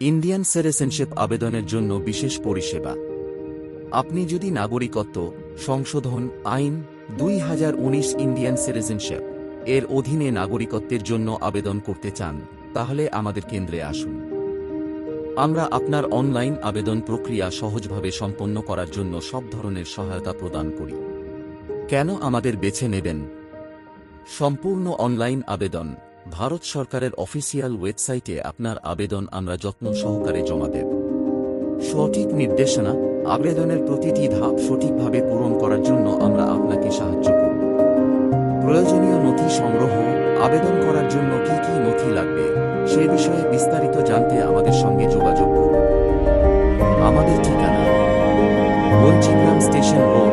Indian citizenship আবেদনের জন্য বিশেষ পরিষেবা। আপনি যদি নাগরিকত্ব, সংশোধন, আইন, দুই হাজার উনিশ ইন্ডিয়ান সিটিজেনশিপ এর অধীনে নাগরিকত্বের জন্য আবেদন করতে চান, তাহলে আমাদের কেন্দ্রে আসুন। আমরা আপনার অনলাইন আবেদন প্রক্রিয়া সহজভাবে সম্পন্ন করার জন্য সব ধরনের সহায়তা প্রদান করি। কেন আমাদের বেছে নেবেন? সম্পূর্ণ অনলাইন আবেদন ভারত সরকারের অফিসিয়াল ওয়েবসাইটে আপনার আবেদন আমরা যত্ন সহকারে জমা দেব। সঠিক নির্দেশনা, আবেদনের প্রতিটি ধাপ সঠিকভাবে পূরণ করার জন্য আমরা আপনাকে সাহায্য করব। প্রয়োজনীয় নথি সংগ্রহ, আবেদন করার জন্য কি কি নথি লাগবে, সে বিষয়ে বিস্তারিত জানতে আমাদের সঙ্গে যোগাযোগ করুন। আমাদের ঠিকানা স্টেশন রোড